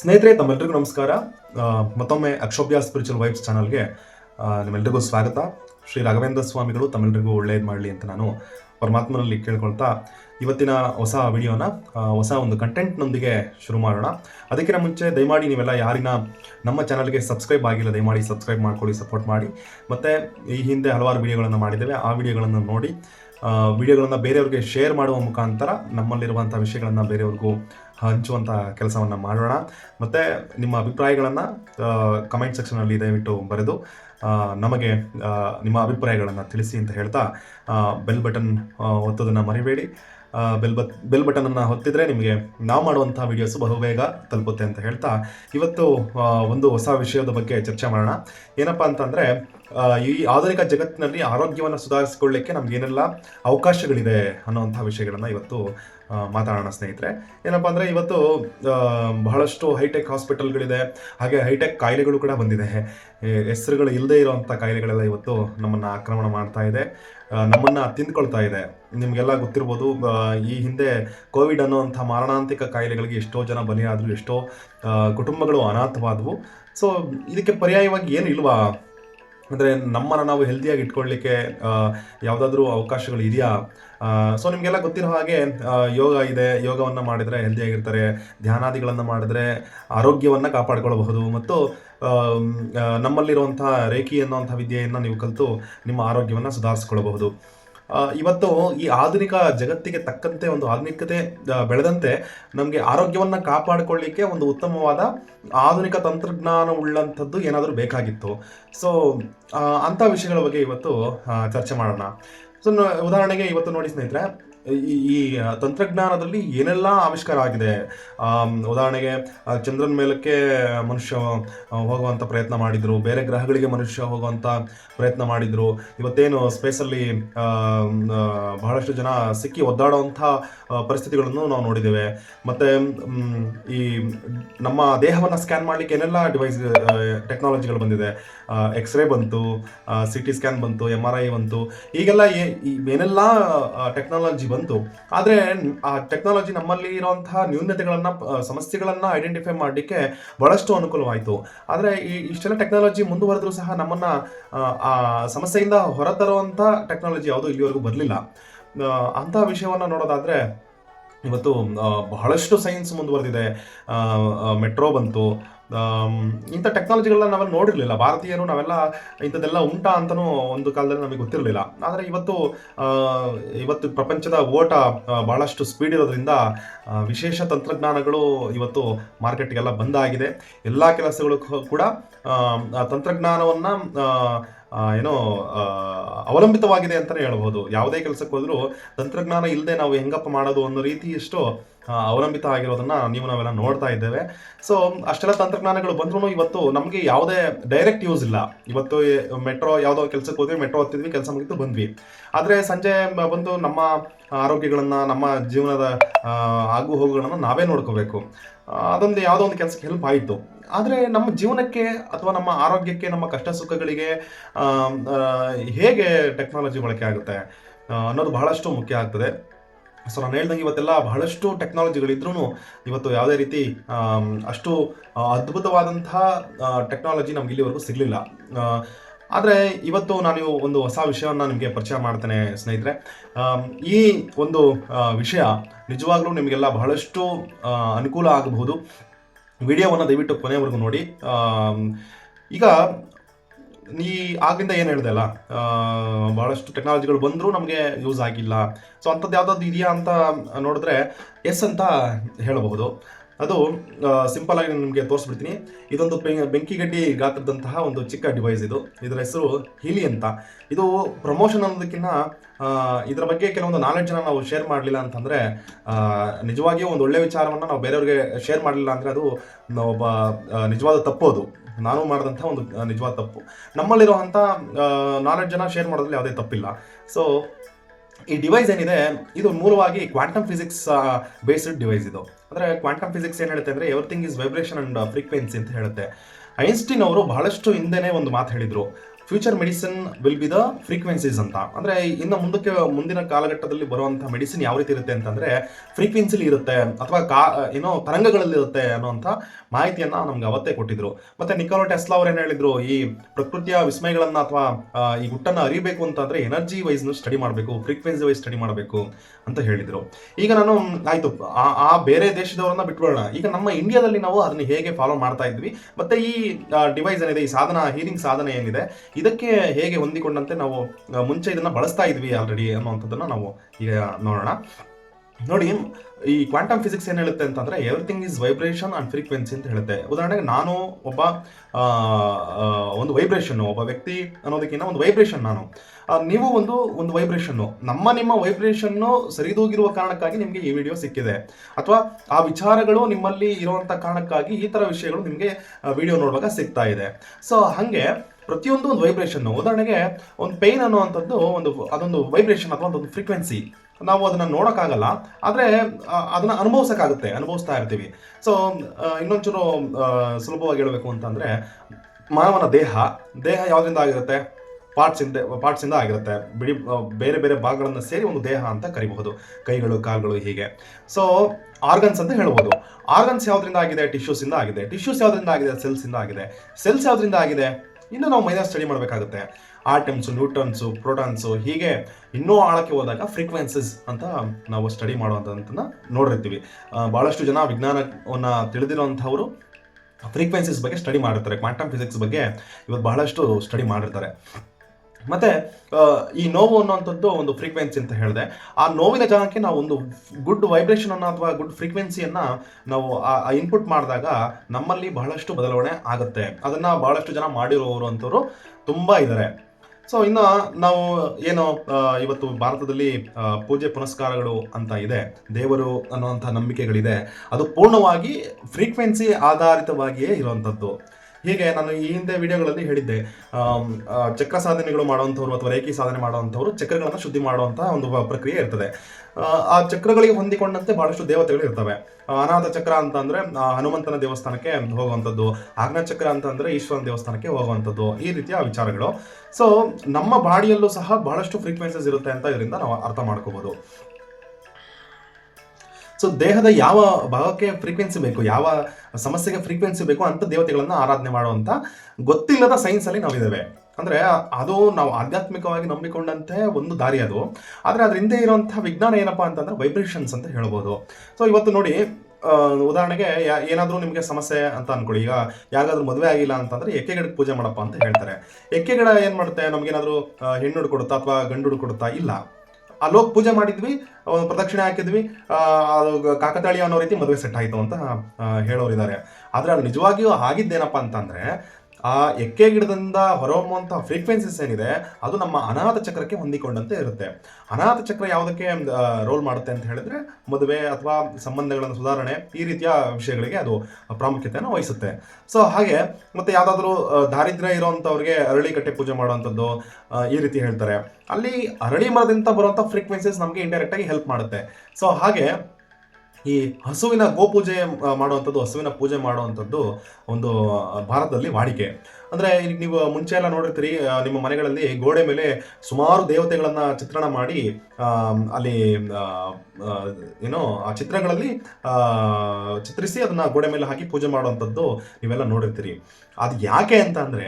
ಸ್ನೇಹಿತರೆ ತಮ್ಮೆಲ್ಲರಿಗೂ ನಮಸ್ಕಾರ. ಮತ್ತೊಮ್ಮೆ ಅಕ್ಷೋಭ್ಯ ಸ್ಪಿರಿಚುವಲ್ ವೈಬ್ಸ್ ಚಾನಲ್ಗೆ ನಿಮ್ಮೆಲ್ಲರಿಗೂ ಸ್ವಾಗತ. ಶ್ರೀ ರಾಘವೇಂದ್ರ ಸ್ವಾಮಿಗಳು ತಮ್ಮೆಲ್ಲರಿಗೂ ಒಳ್ಳೆಯದು ಮಾಡಲಿ ಅಂತ ನಾನು ಪರಮಾತ್ಮನಲ್ಲಿ ಕೇಳ್ಕೊಳ್ತಾ ಇವತ್ತಿನ ಹೊಸ ವಿಡಿಯೋನ ಹೊಸ ಒಂದು ಕಂಟೆಂಟ್ನೊಂದಿಗೆ ಶುರು ಮಾಡೋಣ. ಅದಕ್ಕಿಂತ ಮುಂಚೆ ದಯಮಾಡಿ ನೀವೆಲ್ಲ ಯಾರಿನ ನಮ್ಮ ಚಾನಲ್ಗೆ ಸಬ್ಸ್ಕ್ರೈಬ್ ಆಗಿಲ್ಲ, ದಯಮಾಡಿ ಸಬ್ಸ್ಕ್ರೈಬ್ ಮಾಡ್ಕೊಳ್ಳಿ ಸಪೋರ್ಟ್ ಮಾಡಿ. ಮತ್ತು ಈ ಹಿಂದೆ ಹಲವಾರು ವಿಡಿಯೋಗಳನ್ನು ಮಾಡಿದ್ದೇವೆ, ಆ ವಿಡಿಯೋಗಳನ್ನು ನೋಡಿ ವಿಡಿಯೋಗಳನ್ನು ಬೇರೆಯವ್ರಿಗೆ ಶೇರ್ ಮಾಡುವ ಮುಖಾಂತರ ನಮ್ಮಲ್ಲಿರುವಂಥ ವಿಷಯಗಳನ್ನು ಬೇರೆಯವ್ರಿಗೂ ಹಂಚುವಂಥ ಕೆಲಸವನ್ನು ಮಾಡೋಣ. ಮತ್ತು ನಿಮ್ಮ ಅಭಿಪ್ರಾಯಗಳನ್ನು ಕಮೆಂಟ್ ಸೆಕ್ಷನಲ್ಲಿ ದಯವಿಟ್ಟು ಬರೆದು ನಮಗೆ ನಿಮ್ಮ ಅಭಿಪ್ರಾಯಗಳನ್ನು ತಿಳಿಸಿ ಅಂತ ಹೇಳ್ತಾ ಬೆಲ್ ಬಟನ್ ಒತ್ತೋದನ್ನು ಮರಿಬೇಡಿ. ಬೆಲ್ ಬತ್ ಬೆಲ್ ಬಟನನ್ನು ಹೊತ್ತಿದ್ರೆ ನಿಮಗೆ ನಾವು ಮಾಡುವಂಥ ವೀಡಿಯೋಸು ಬಹುಬೇಗ ತಲುಪುತ್ತೆ ಅಂತ ಹೇಳ್ತಾ, ಇವತ್ತು ಒಂದು ಹೊಸ ವಿಷಯದ ಬಗ್ಗೆ ಚರ್ಚೆ ಮಾಡೋಣ. ಏನಪ್ಪ ಅಂತಂದರೆ ಈ ಆಧುನಿಕ ಜಗತ್ತಿನಲ್ಲಿ ಆರೋಗ್ಯವನ್ನು ಸುಧಾರಿಸಿಕೊಳ್ಳಿಕ್ಕೆ ನಮ್ಗೆ ಏನೆಲ್ಲ ಅವಕಾಶಗಳಿದೆ ಅನ್ನೋವಂಥ ವಿಷಯಗಳನ್ನು ಇವತ್ತು ಮಾತಾಡೋಣ ಸ್ನೇಹಿತರೆ. ಏನಪ್ಪ ಅಂದರೆ ಇವತ್ತು ಬಹಳಷ್ಟು ಹೈಟೆಕ್ ಹಾಸ್ಪಿಟಲ್ಗಳಿದೆ. ಹಾಗೆ ಹೈಟೆಕ್ ಕಾಯಿಲೆಗಳು ಕೂಡ ಬಂದಿದೆ. ಹೆಸರುಗಳು ಇಲ್ಲದೆ ಇರುವಂಥ ಕಾಯಿಲೆಗಳೆಲ್ಲ ಇವತ್ತು ನಮ್ಮನ್ನು ಆಕ್ರಮಣ ಮಾಡ್ತಾ ಇದೆ. ನಮ್ಮನ್ನು ತಿಂದ್ಕೊಳ್ತಾ ಇದೆ. ನಿಮಗೆಲ್ಲ ಗೊತ್ತಿರ್ಬೋದು ಈ ಹಿಂದೆ ಕೋವಿಡ್ ಅನ್ನುವಂಥ ಮಾರಣಾಂತಿಕ ಕಾಯಿಲೆಗಳಿಗೆ ಎಷ್ಟೋ ಜನ ಬಲಿಯಾದರು, ಎಷ್ಟೋ ಕುಟುಂಬಗಳು ಅನಾಥವಾದವು. ಸೊ, ಇದಕ್ಕೆ ಪರ್ಯಾಯವಾಗಿ ಏನು ಇಲ್ವಾ? ಅಂದರೆ ನಮ್ಮನ್ನು ನಾವು ಹೆಲ್ದಿಯಾಗಿ ಇಟ್ಕೊಳ್ಳಿಕ್ಕೆ ಯಾವುದಾದ್ರೂ ಅವಕಾಶಗಳು ಇದೆಯಾ? ಸೊ ನಿಮಗೆಲ್ಲ ಗೊತ್ತಿರೋ ಹಾಗೆ ಯೋಗ ಇದೆ, ಯೋಗವನ್ನು ಮಾಡಿದರೆ ಹೆಲ್ದಿಯಾಗಿರ್ತಾರೆ ಧ್ಯಾನಾದಿಗಳನ್ನು ಮಾಡಿದ್ರೆ ಆರೋಗ್ಯವನ್ನು ಕಾಪಾಡಿಕೊಳ್ಳಬಹುದು ಮತ್ತು ನಮ್ಮಲ್ಲಿರುವಂಥ ರೇಖಿ ಅನ್ನುವಂಥ ವಿದ್ಯೆಯನ್ನು ನೀವು ಕಲಿತು ನಿಮ್ಮ ಆರೋಗ್ಯವನ್ನು ಸುಧಾರಿಸ್ಕೊಳ್ಬಹುದು. ಇವತ್ತು ಈ ಆಧುನಿಕ ಜಗತ್ತಿಗೆ ತಕ್ಕಂತೆ ಒಂದು ಆಧುನಿಕತೆ ಬೆಳೆದಂತೆ ನಮಗೆ ಆರೋಗ್ಯವನ್ನು ಕಾಪಾಡಿಕೊಳ್ಳಿಕ್ಕೆ ಒಂದು ಉತ್ತಮವಾದ ಆಧುನಿಕ ತಂತ್ರಜ್ಞಾನ ಉಳ್ಳಂಥದ್ದು ಏನಾದರೂ ಬೇಕಾಗಿತ್ತು. ಸೊ ಅಂಥ ವಿಷಯಗಳ ಬಗ್ಗೆ ಇವತ್ತು ಚರ್ಚೆ ಮಾಡೋಣ. ಸೊ ಉದಾಹರಣೆಗೆ ಇವತ್ತು ನೋಡಿ ಸ್ನೇಹಿತರೆ ಈ ತಂತ್ರಜ್ಞಾನದಲ್ಲಿ ಏನೆಲ್ಲ ಆವಿಷ್ಕಾರ ಆಗಿದೆ? ಉದಾಹರಣೆಗೆ ಚಂದ್ರನ ಮೇಲಕ್ಕೆ ಮನುಷ್ಯ ಹೋಗುವಂಥ ಪ್ರಯತ್ನ ಮಾಡಿದರು, ಬೇರೆ ಗ್ರಹಗಳಿಗೆ ಮನುಷ್ಯ ಹೋಗುವಂಥ ಪ್ರಯತ್ನ ಮಾಡಿದರು, ಇವತ್ತೇನು ಸ್ಪೇಸಲ್ಲಿ ಬಹಳಷ್ಟು ಜನ ಸಿಕ್ಕಿ ಒದ್ದಾಡುವಂಥ ಪರಿಸ್ಥಿತಿಗಳನ್ನು ನಾವು ನೋಡಿದ್ದೇವೆ. ಮತ್ತು ಈ, ನಮ್ಮ ದೇಹವನ್ನು ಸ್ಕ್ಯಾನ್ ಮಾಡಲಿಕ್ಕೆ ಏನೆಲ್ಲ ಡಿವೈಸ್ ಟೆಕ್ನಾಲಜಿಗಳು ಬಂದಿದೆ. ಎಕ್ಸ್ರೇ ಬಂತು ಸಿ ಟಿ ಸ್ಕ್ಯಾನ್ ಬಂತು ಎಂ ಆರ್ ಐ ಬಂತು, ಈಗೆಲ್ಲ ಏನೆಲ್ಲ ಟೆಕ್ನಾಲಜಿ ಬಂತು. ಆದರೆ ಆ ಟೆಕ್ನಾಲಜಿ ನಮ್ಮಲ್ಲಿ ಇರುವಂತಹ ನ್ಯೂನತೆಗಳನ್ನು ಸಮಸ್ಯೆಗಳನ್ನು ಐಡೆಂಟಿಫೈ ಮಾಡಲಿಕ್ಕೆ ಬಹಳಷ್ಟು ಅನುಕೂಲವಾಯಿತು. ಆದರೆ ಈ ಇಷ್ಟೆಲ್ಲ ಟೆಕ್ನಾಲಜಿ ಮುಂದುವರೆದ್ರೂ ಸಹ ನಮ್ಮನ್ನು, ಆ ಸಮಸ್ಯೆಯಿಂದ ಹೊರತರುವಂಥ ಟೆಕ್ನಾಲಜಿ ಯಾವುದು ಇಲ್ಲಿವರೆಗೂ ಬರಲಿಲ್ಲ. ಅಂತಹ ವಿಷಯವನ್ನು ನೋಡೋದಾದರೆ, ಇವತ್ತು ಬಹಳಷ್ಟು ಸೈನ್ಸ್ ಮುಂದುವರೆದಿದೆ. ಮೆಟ್ರೋ ಬಂತು. ಇಂಥ ಟೆಕ್ನಾಲಜಿಗಳನ್ನ ನಾವೆಲ್ಲ ನೋಡಿರಲಿಲ್ಲ. ಭಾರತೀಯರು ನಾವೆಲ್ಲ ಇಂಥದ್ದೆಲ್ಲ ಉಂಟಾ ಅಂತಲೂ ಒಂದು ಕಾಲದಲ್ಲಿ ನಮಗೆ ಗೊತ್ತಿರಲಿಲ್ಲ. ಆದರೆ ಇವತ್ತು ಇವತ್ತು ಪ್ರಪಂಚದ ಓಟ ಭಾಳಷ್ಟು ಸ್ಪೀಡ್ ಇರೋದ್ರಿಂದ ವಿಶೇಷ ತಂತ್ರಜ್ಞಾನಗಳು ಇವತ್ತು ಮಾರ್ಕೆಟ್ಗೆಲ್ಲ ಬಂದಾಗಿದೆ. ಎಲ್ಲ ಕೆಲಸಗಳು ಕೂಡ ತಂತ್ರಜ್ಞಾನವನ್ನು ಏನೋ ಅವಲಂಬಿತವಾಗಿದೆ ಅಂತಲೇ ಹೇಳ್ಬೋದು. ಯಾವುದೇ ಕೆಲಸಕ್ಕೆ ಹೋದರೂ ತಂತ್ರಜ್ಞಾನ ಇಲ್ಲದೆ ನಾವು ಹೆಂಗಪ್ಪ ಮಾಡೋದು ಅನ್ನೋ ರೀತಿ ಇಷ್ಟು ಅವಲಂಬಿತ ಆಗಿರೋದನ್ನ ನೀವು ನಾವೆಲ್ಲ ನೋಡ್ತಾ ಇದ್ದೇವೆ. ಸೊ ಅಷ್ಟೆಲ್ಲ ತಂತ್ರಜ್ಞಾನಗಳು ಬಂದ್ರೂ ಇವತ್ತು ನಮಗೆ ಯಾವುದೇ ಡೈರೆಕ್ಟ್ ಯೂಸ್ ಇಲ್ಲ. ಇವತ್ತು ಮೆಟ್ರೋ ಯಾವುದೋ ಕೆಲಸಕ್ಕೆ ಹೋದ್ವಿ ಮೆಟ್ರೋ ಹತ್ತಿದ್ವಿ, ಕೆಲಸ ಮುಗಿತು ಬಂದ್ವಿ. ಆದರೆ ಸಂಜೆ ಬಂದು ನಮ್ಮ ಆರೋಗ್ಯಗಳನ್ನು, ನಮ್ಮ ಜೀವನದ ಆಗು ಹೋಗುಗಳನ್ನು ನಾವೇ ನೋಡ್ಕೋಬೇಕು. ಅದೊಂದು ಯಾವುದೋ ಒಂದು ಕೆಲಸಕ್ಕೆ ಹೆಲ್ಪ್ ಆಯಿತು. ಆದರೆ ನಮ್ಮ ಜೀವನಕ್ಕೆ ಅಥವಾ ನಮ್ಮ ಆರೋಗ್ಯಕ್ಕೆ, ನಮ್ಮ ಕಷ್ಟ ಸುಖಗಳಿಗೆ ಹೇಗೆ ಟೆಕ್ನಾಲಜಿ ಬಳಕೆ ಆಗುತ್ತೆ ಅನ್ನೋದು ಬಹಳಷ್ಟು ಮುಖ್ಯ ಆಗ್ತದೆ. ಸೊ ನಾನು ಹೇಳ್ದಂಗೆ ಇವತ್ತೆಲ್ಲ ಬಹಳಷ್ಟು ಟೆಕ್ನಾಲಜಿಗಳಿದ್ರೂ ಇವತ್ತು ಯಾವುದೇ ರೀತಿ ಅಷ್ಟು ಅದ್ಭುತವಾದಂತಹ ಟೆಕ್ನಾಲಜಿ ನಮ್ಗೆ ಇಲ್ಲಿವರೆಗೂ ಸಿಗಲಿಲ್ಲ. ಆದರೆ ಇವತ್ತು ನಾನು ಒಂದು ಹೊಸ ವಿಷಯವನ್ನು ನಿಮಗೆ ಪರಿಚಯ ಮಾಡ್ತೇನೆ ಸ್ನೇಹಿತರೆ. ಈ ಒಂದು ವಿಷಯ ನಿಜವಾಗ್ಲೂ ನಿಮಗೆಲ್ಲ ಬಹಳಷ್ಟು ಅನುಕೂಲ ಆಗಬಹುದು. ವಿಡಿಯೋವನ್ನು ದಯವಿಟ್ಟು ಕೊನೆವರೆಗೂ ನೋಡಿ. ಈಗ ನೀ ಆಗಿಂದ ಏನು ಹೇಳಿದೆ ಅಲ್ಲ ಭಾಳಷ್ಟು ಟೆಕ್ನಾಲಜಿಗಳು ಬಂದರೂ ನಮಗೆ ಯೂಸ್ ಆಗಿಲ್ಲ. ಸೊ ಅಂಥದ್ದು ಯಾವುದಾದ್ರು ಇದೆಯಾ ಅಂತ ನೋಡಿದ್ರೆ ಎಸ್ ಅಂತ ಹೇಳಬಹುದು. ಅದು ಸಿಂಪಲ್ ಆಗಿ ನಿಮಗೆ ತೋರಿಸ್ಬಿಡ್ತೀನಿ. ಇದೊಂದು ಬೆಂಕಿ ಬೆಂಕಿಗಡ್ಡಿ ಗಾತ್ರದಂತಹ ಒಂದು ಚಿಕ್ಕ ಡಿವೈಸ್ ಇದು. ಇದರ ಹೆಸರು ಹೀಲಿ ಅಂತ. ಇದು ಪ್ರಮೋಷನ್ ಅನ್ನೋದಕ್ಕಿಂತ ಇದರ ಬಗ್ಗೆ ಕೆಲವೊಂದು ನಾಲೆಡ್ಜನ್ನು ನಾವು ಶೇರ್ ಮಾಡಲಿಲ್ಲ ಅಂತಂದರೆ ನಿಜವಾಗಿಯೂ ಒಂದು ಒಳ್ಳೆಯ ವಿಚಾರವನ್ನು ನಾವು ಬೇರೆಯವ್ರಿಗೆ ಶೇರ್ ಮಾಡಲಿಲ್ಲ ಅಂದರೆ ಅದು ಒಬ್ಬ ನಿಜವಾದ ತಪ್ಪು ಅದು. ನಾನು ಮಾಡಿದಂಥ ಒಂದು ನಿಜವಾದ ತಪ್ಪು. ನಮ್ಮಲ್ಲಿರುವಂಥ ನಾಲೆಡ್ಜನ್ನು ಶೇರ್ ಮಾಡೋದ್ರಲ್ಲಿ ಯಾವುದೇ ತಪ್ಪಿಲ್ಲ. ಸೊ ಈ ಡಿವೈಸ್ ಏನಿದೆ, ಇದು ಮೂಲವಾಗಿ ಕ್ವಾಂಟಮ್ ಫಿಸಿಕ್ಸ್ ಬೇಸ್ಡ್ ಡಿವೈಸ್ ಇದು. ಅಂದರೆ ಕ್ವಾಂಟಮ್ ಫಿಸಿಕ್ಸ್ ಏನು ಹೇಳುತ್ತೆ ಅಂದರೆ everything is vibration and frequency ಅಂತ ಹೇಳುತ್ತೆ. ಐನ್ಸ್ಟೀನ್ ಅವರು ಬಹಳಷ್ಟು ಹಿಂದೆನೇ ಒಂದು ಮಾತು ಹೇಳಿದರು. Future medicine will be the frequencies ಅಂತ. ಅಂದ್ರೆ ಇನ್ನು ಮುಂದಕ್ಕೆ, ಮುಂದಿನ ಕಾಲಘಟ್ಟದಲ್ಲಿ ಬರುವಂತಹ ಮೆಡಿಸಿನ್ ಯಾವ ರೀತಿ ಇರುತ್ತೆ ಅಂತಂದ್ರೆ ಫ್ರೀಕ್ವೆನ್ಸಿಲಿ ಇರುತ್ತೆ ಅಥವಾ ಕಾ, ಏನೋ ತರಂಗಗಳಲ್ಲಿ ಇರುತ್ತೆ ಅನ್ನೋಂಥ ಮಾಹಿತಿಯನ್ನ ನಮ್ಗೆ ಅವತ್ತೇ ಕೊಟ್ಟಿದ್ರು. ಮತ್ತೆ ನಿಕೋಲೋ ಟೆಸ್ಲಾ ಅವ್ರು ಏನ್ ಹೇಳಿದ್ರು? ಈ ಪ್ರಕೃತಿಯ ವಿಸ್ಮಯಗಳನ್ನ ಅಥವಾ ಈ ಗುಟ್ಟನ್ನ ಅರಿಬೇಕು ಅಂತಂದ್ರೆ ಎನರ್ಜಿ ವೈಸ್ ಸ್ಟಡಿ ಮಾಡಬೇಕು ಫ್ರೀಕ್ವೆನ್ಸಿ ವೈಸ್ ಸ್ಟಡಿ ಮಾಡಬೇಕು ಅಂತ ಹೇಳಿದ್ರು. ಈಗ ನಾನು, ಆಯ್ತು, ಆ ಬೇರೆ ದೇಶದವರನ್ನ ಬಿಟ್ಬಿಡೋಣ. ಈಗ ನಮ್ಮ ಇಂಡಿಯಾದಲ್ಲಿ ನಾವು ಅದನ್ನ ಹೇಗೆ ಫಾಲೋ ಮಾಡ್ತಾ ಇದ್ವಿ, ಮತ್ತೆ ಈ ಡಿವೈಸ್ ಏನಿದೆ, ಈ ಸಾಧನ ಹೀರಿಂಗ್ ಸಾಧನ ಏನಿದೆ ಇದಕ್ಕೆ ಹೇಗೆ ಹೊಂದಿಕೊಂಡಂತೆ ನಾವು ಮುಂಚೆ ಇದನ್ನ ಬಳಸ್ತಾ ಇದ್ವಿ ಆಲ್ರೆಡಿ ಅನ್ನುವಂಥದ್ದನ್ನ ನಾವು ಈಗ ನೋಡೋಣ. ನೋಡಿ, ಈ ಕ್ವಾಂಟಮ್ ಫಿಸಿಕ್ಸ್ ಏನ್ ಹೇಳುತ್ತೆ ಅಂತಂದ್ರೆ everything is vibration and frequency ಅಂತ ಹೇಳುತ್ತೆ. ಉದಾಹರಣೆಗೆ ನಾನು ಒಬ್ಬ ಒಂದು ವೈಬ್ರೇಷನ್ ಒಬ್ಬ ವ್ಯಕ್ತಿ ಅನ್ನೋದಕ್ಕಿಂತ ಒಂದು ವೈಬ್ರೇಷನ್ ನಾನು. ನೀವು ಒಂದು ಒಂದು ವೈಬ್ರೇಷನ್ನು ನಮ್ಮ ನಿಮ್ಮ ವೈಬ್ರೇಷನ್ನು ಸರಿದೂಗಿರುವ ಕಾರಣಕ್ಕಾಗಿ ನಿಮಗೆ ಈ ವಿಡಿಯೋ ಸಿಕ್ಕಿದೆ. ಅಥವಾ ಆ ವಿಚಾರಗಳು ನಿಮ್ಮಲ್ಲಿ ಇರುವಂತ ಕಾರಣಕ್ಕಾಗಿ ಈ ತರ ವಿಷಯಗಳು ನಿಮಗೆ ವಿಡಿಯೋ ನೋಡುವಾಗ ಸಿಗ್ತಾ ಇದೆ. ಸೊ ಹಂಗೆ ಪ್ರತಿಯೊಂದು ಒಂದು ವೈಬ್ರೇಷನ್ ಉದಾಹರಣೆಗೆ ಒಂದು ಪೇನ್ ಅನ್ನುವಂಥದ್ದು ಒಂದು ಅದೊಂದು ವೈಬ್ರೇಷನ್ ಅಥವಾ ಒಂದು ಫ್ರೀಕ್ವೆನ್ಸಿ ನಾವು ಅದನ್ನು ನೋಡೋಕ್ಕಾಗಲ್ಲ, ಆದರೆ ಅದನ್ನು ಅನುಭವಿಸೋಕ್ಕಾಗುತ್ತೆ, ಅನುಭವಿಸ್ತಾ ಇರ್ತೀವಿ. ಸೊ ಇನ್ನೊಂಚೂರು ಸುಲಭವಾಗಿ ಹೇಳಬೇಕು ಅಂತಂದರೆ, ಮಾನವನ ದೇಹ ದೇಹ ಯಾವುದರಿಂದ ಆಗಿರುತ್ತೆ? ಪಾರ್ಟ್ಸ್ ಇಂದ ಪಾರ್ಟ್ಸ್ ಇಂದ ಆಗಿರುತ್ತೆ. ಬಿಡಿ ಬೇರೆ ಬೇರೆ ಭಾಗಗಳನ್ನು ಸೇರಿ ಒಂದು ದೇಹ ಅಂತ ಕರಿಬಹುದು. ಕೈಗಳು, ಕಾಲುಗಳು ಹೀಗೆ. ಸೊ ಆರ್ಗನ್ಸ್ ಅಂತ ಹೇಳ್ಬೋದು. ಆರ್ಗನ್ಸ್ ಯಾವುದರಿಂದ ಆಗಿದೆ? ಟಿಶ್ಯೂಸಿಂದ ಆಗಿದೆ. ಟಿಶ್ಯೂಸ್ ಯಾವುದರಿಂದ ಆಗಿದೆ? ಸೆಲ್ಸಿಂದ ಆಗಿದೆ. ಸೆಲ್ಸ್ ಯಾವುದರಿಂದ ಆಗಿದೆ? ಇನ್ನು ನಾವು ಮೈನಸ್ ಸ್ಟಡಿ ಮಾಡಬೇಕಾಗುತ್ತೆ. ಆಟಮ್ಸು ನ್ಯೂಟನ್ಸು ಪ್ರೋಟಾನ್ಸು ಹೀಗೆ ಇನ್ನೂ ಆಳಕ್ಕೆ ಹೋದಾಗ ಫ್ರೀಕ್ವೆನ್ಸಸ್ ಅಂತ ನಾವು ಸ್ಟಡಿ ಮಾಡುವಂಥದ್ದನ್ನ ನೋಡಿರ್ತೀವಿ. ಭಾಳಷ್ಟು ಜನ ವಿಜ್ಞಾನವನ್ನ ತಿಳಿದಿರುವಂಥವರು ಫ್ರೀಕ್ವೆನ್ಸಿಸ್ ಬಗ್ಗೆ ಸ್ಟಡಿ ಮಾಡಿರ್ತಾರೆ. ಕ್ವಾಂಟಮ್ ಫಿಸಿಕ್ಸ್ ಬಗ್ಗೆ ಇವತ್ತು ಬಹಳಷ್ಟು ಸ್ಟಡಿ ಮಾಡಿರ್ತಾರೆ. ಮತ್ತೆ ಈ ನೋವು ಅನ್ನುವಂಥದ್ದು ಒಂದು ಫ್ರೀಕ್ವೆನ್ಸಿ ಅಂತ ಹೇಳಿದೆ. ಆ ನೋವಿನ ಜಾಗಕ್ಕೆ ನಾವು ಒಂದು ಗುಡ್ ವೈಬ್ರೇಷನ್ ಅನ್ನ ಅಥವಾ ಗುಡ್ ಫ್ರೀಕ್ವೆನ್ಸಿಯನ್ನ ನಾವು ಆ ಇನ್ಪುಟ್ ಮಾಡಿದಾಗ ನಮ್ಮಲ್ಲಿ ಬಹಳಷ್ಟು ಬದಲಾವಣೆ ಆಗುತ್ತೆ. ಅದನ್ನ ಬಹಳಷ್ಟು ಜನ ಮಾಡಿರುವವರು ಅಂತವರು ತುಂಬಾ ಇದ್ದಾರೆ ಸೊ ಇನ್ನು ನಾವು ಏನು ಇವತ್ತು ಭಾರತದಲ್ಲಿ ಪೂಜೆ ಪುನಸ್ಕಾರಗಳು ಅಂತ ಇದೆ. ದೇವರು ಅನ್ನುವಂಥ ನಂಬಿಕೆಗಳಿದೆ. ಅದು ಪೂರ್ಣವಾಗಿ ಫ್ರೀಕ್ವೆನ್ಸಿ ಆಧಾರಿತವಾಗಿಯೇ ಇರುವಂಥದ್ದು. ಹೀಗೆ ನಾನು ಈ ಹಿಂದೆ ವಿಡಿಯೋಗಳಲ್ಲಿ ಹೇಳಿದ್ದೆ. ಚಕ್ರ ಸಾಧನೆಗಳು ಮಾಡುವಂಥವ್ರು ಅಥವಾ ರೇಖಿ ಸಾಧನೆ ಮಾಡುವಂಥವ್ರು ಚಕ್ರಗಳನ್ನು ಶುದ್ಧಿ ಮಾಡುವಂಥ ಒಂದು ಪ್ರಕ್ರಿಯೆ ಇರ್ತದೆ. ಆ, ಚಕ್ರಗಳಿಗೆ ಹೊಂದಿಕೊಂಡಂತೆ ಬಹಳಷ್ಟು ದೇವತೆಗಳು ಇರ್ತವೆ. ಅನಾಥ ಚಕ್ರ ಅಂತ ಅಂದ್ರೆ ಹನುಮಂತನ ದೇವಸ್ಥಾನಕ್ಕೆ ಹೋಗುವಂಥದ್ದು ಚಕ್ರ ಅಂತ ಅಂದ್ರೆ ಈಶ್ವರನ ದೇವಸ್ಥಾನಕ್ಕೆ ಹೋಗುವಂಥದ್ದು ಈ ರೀತಿಯ ವಿಚಾರಗಳು. ಸೊ ನಮ್ಮ ಬಾಡಿಯಲ್ಲೂ ಸಹ ಬಹಳಷ್ಟು ಫ್ರೀಕ್ವೆನ್ಸೀಸ್ ಇರುತ್ತೆ ಅಂತ ಇದರಿಂದ ನಾವು ಅರ್ಥ ಮಾಡ್ಕೋಬಹುದು ಸೊ ದೇಹದ ಯಾವ ಭಾಗಕ್ಕೆ ಫ್ರೀಕ್ವೆನ್ಸಿ ಬೇಕು, ಯಾವ ಸಮಸ್ಯೆಗೆ ಫ್ರೀಕ್ವೆನ್ಸಿ ಬೇಕು ಅಂತ ದೇವತೆಗಳನ್ನು ಆರಾಧನೆ ಮಾಡುವಂತ ಗೊತ್ತಿಲ್ಲದ ಸೈನ್ಸ್ ಅಲ್ಲಿ ನಾವಿದ್ದೇವೆ. ಅಂದ್ರೆ ಅದು ನಾವು ಆಧ್ಯಾತ್ಮಿಕವಾಗಿ ನಂಬಿಕೊಂಡಂತೆ ಒಂದು ದಾರಿ ಅದು. ಆದ್ರೆ ಅದ್ರ ಹಿಂದೆ ಇರುವಂತಹ ವಿಜ್ಞಾನ ಏನಪ್ಪಾ ಅಂತಂದ್ರೆ ವೈಬ್ರೇಷನ್ಸ್ ಅಂತ ಹೇಳ್ಬೋದು. ಸೊ ಇವತ್ತು ನೋಡಿ ಉದಾಹರಣೆಗೆ ಏನಾದರೂ ನಿಮಗೆ ಸಮಸ್ಯೆ ಅಂತ ಅನ್ಕೊಳ್ಳಿ. ಈಗ ಯಾವ್ದಾದ್ರು ಮದುವೆ ಆಗಿಲ್ಲ ಅಂತಂದ್ರೆ ಎಕ್ಕೆ ಗಿಡಕ್ಕೆ ಪೂಜೆ ಮಾಡಪ್ಪ ಅಂತ ಹೇಳ್ತಾರೆ. ಎಕ್ಕೆ ಗಿಡ ಏನ್ ಮಾಡುತ್ತೆ? ನಮ್ಗೇನಾದ್ರೂ ಹೆಣ್ಣು ಹುಡು ಕೊಡುತ್ತಾ ಅಥವಾ ಗಂಡು ಕೊಡುತ್ತಾ? ಇಲ್ಲ. ಅಲ್ಲೋಗಿ ಪೂಜೆ ಮಾಡಿದ್ವಿ, ಒಂದು ಪ್ರದಕ್ಷಿಣೆ ಹಾಕಿದ್ವಿ. ಅದು ಕಾಕತಾಳಿ ಅನ್ನೋ ರೀತಿ ಮದುವೆ ಸೆಟ್ ಆಯಿತು ಅಂತ ಹೇಳೋರಿದ್ದಾರೆ. ಆದರೆ ಅದು ನಿಜವಾಗಿಯೂ ಆಗಿದ್ದೇನಪ್ಪ ಅಂತಂದ್ರೆ ಆ ಎಕ್ಕೆ ಗಿಡದಿಂದ ಹೊರಹೊಮ್ಮುವಂತಹ ಫ್ರೀಕ್ವೆನ್ಸೀಸ್ ಏನಿದೆ, ಅದು ನಮ್ಮ ಅನಾಥ ಚಕ್ರಕ್ಕೆ ಹೊಂದಿಕೊಂಡಂತೆ ಇರುತ್ತೆ. ಅನಾಥ ಚಕ್ರ ಯಾವುದಕ್ಕೆ ರೋಲ್ ಮಾಡುತ್ತೆ ಅಂತ ಹೇಳಿದ್ರೆ, ಮದುವೆ ಅಥವಾ ಸಂಬಂಧಗಳನ್ನು ಸುಧಾರಣೆ ಈ ರೀತಿಯ ವಿಷಯಗಳಿಗೆ ಅದು ಪ್ರಾಮುಖ್ಯತೆಯನ್ನು ವಹಿಸುತ್ತೆ. ಸೊ ಹಾಗೆ ಮತ್ತೆ ಯಾವ್ದಾದ್ರು ದಾರಿದ್ರ್ಯ ಇರುವಂತವ್ರಿಗೆ ಅರಳಿ ಕಟ್ಟೆ ಪೂಜೆ ಮಾಡುವಂಥದ್ದು ಈ ರೀತಿ ಹೇಳ್ತಾರೆ. ಅಲ್ಲಿ ಅರಳಿ ಮರದಿಂದ ಬರುವಂಥ ಫ್ರೀಕ್ವೆನ್ಸೀಸ್ ನಮಗೆ ಇಂಡೈರೆಕ್ಟ್ ಆಗಿ ಹೆಲ್ಪ್ ಮಾಡುತ್ತೆ. ಸೊ ಹಾಗೆ ಈ ಹಸುವಿನ ಗೋಪೂಜೆ ಮಾಡುವಂಥದ್ದು ಹಸುವಿನ ಪೂಜೆ ಮಾಡುವಂಥದ್ದು ಒಂದು ಭಾರತದಲ್ಲಿ ವಾಡಿಕೆ. ಅಂದ್ರೆ ಈಗ ನೀವು ಮುಂಚೆ ಎಲ್ಲ ನೋಡಿರ್ತೀರಿ ನಿಮ್ಮ ಮನೆಗಳಲ್ಲಿ ಗೋಡೆ ಮೇಲೆ ಸುಮಾರು ದೇವತೆಗಳನ್ನ ಚಿತ್ರಣ ಮಾಡಿ ಅಲ್ಲಿ ಏನು ಆ, ಚಿತ್ರಗಳಲ್ಲಿ ಚಿತ್ರಿಸಿ ಅದನ್ನ ಗೋಡೆ ಮೇಲೆ ಹಾಕಿ ಪೂಜೆ ಮಾಡುವಂಥದ್ದು ನೀವೆಲ್ಲ ನೋಡಿರ್ತೀರಿ. ಅದು ಯಾಕೆ ಅಂತ ಅಂದ್ರೆ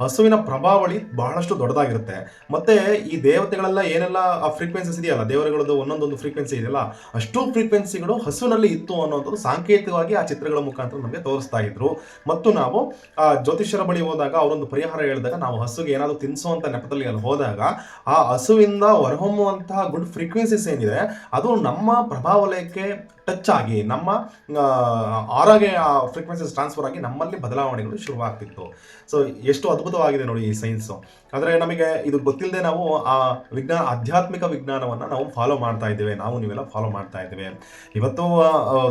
ಹಸುವಿನ ಪ್ರಭಾವಳಿ ಬಹಳಷ್ಟು ದೊಡ್ಡದಾಗಿರುತ್ತೆ. ಮತ್ತೆ ಈ ದೇವತೆಗಳೆಲ್ಲ ಏನೆಲ್ಲ ಆ ಫ್ರೀಕ್ವೆನ್ಸೀಸ್ ಇದೆಯಲ್ಲ ದೇವರುಗಳದ್ದು ಒಂದೊಂದೊಂದು ಫ್ರೀಕ್ವೆನ್ಸಿ ಇದೆಯಲ್ಲ ಅಷ್ಟು ಫ್ರೀಕ್ವೆನ್ಸಿಗಳು ಹಸುವಿನಲ್ಲಿ ಇತ್ತು ಅನ್ನೋದು ಸಾಂಕೇತಿಕವಾಗಿ ಆ ಚಿತ್ರಗಳ ಮುಖಾಂತರ ನಮಗೆ ತೋರಿಸ್ತಾ ಇದ್ರು. ಮತ್ತು ನಾವು ಆ ಜ್ಯೋತಿಷ್ಯರ ಬಳಿ ಹೋದಾಗ ಅವರೊಂದು ಪರಿಹಾರ ಹೇಳಿದಾಗ ನಾವು ಹಸುಗೆ ಏನಾದರೂ ತಿನ್ಸುವಂತ ನೆಪದಲ್ಲಿ ಅಲ್ಲಿ ಹೋದಾಗ, ಆ ಹಸುವಿಂದ ಹೊರಹೊಮ್ಮುವಂತಹ ಗುಡ್ ಫ್ರೀಕ್ವೆನ್ಸೀಸ್ ಏನಿದೆ, ಅದು ನಮ್ಮ ಪ್ರಭಾವಲಯಕ್ಕೆ ಟಚ್ ಆಗಿ ನಮ್ಮ ಆರೋಗ್ಯ ಫ್ರೀಕ್ವೆನ್ಸಿಸ್ ಟ್ರಾನ್ಸ್ಫರ್ ಆಗಿ ನಮ್ಮಲ್ಲಿ ಬದಲಾವಣೆಗಳು ಶುರುವಾಗ್ತಿತ್ತು. ಸೊ ಎಷ್ಟು ಅದ್ಭುತವಾಗಿದೆ ನೋಡಿ ಈ ಸೈನ್ಸ್ ಆದರೆ ನಮಗೆ ಇದು ಗೊತ್ತಿಲ್ಲದೆ ನಾವು, ಆ ವಿಜ್ಞಾನ ಆಧ್ಯಾತ್ಮಿಕ ವಿಜ್ಞಾನವನ್ನು ನಾವು ಫಾಲೋ ಮಾಡ್ತಾ ಇದ್ದೇವೆ. ನಾವು ನೀವೆಲ್ಲ ಫಾಲೋ ಮಾಡ್ತಾ ಇದ್ದೇವೆ. ಇವತ್ತು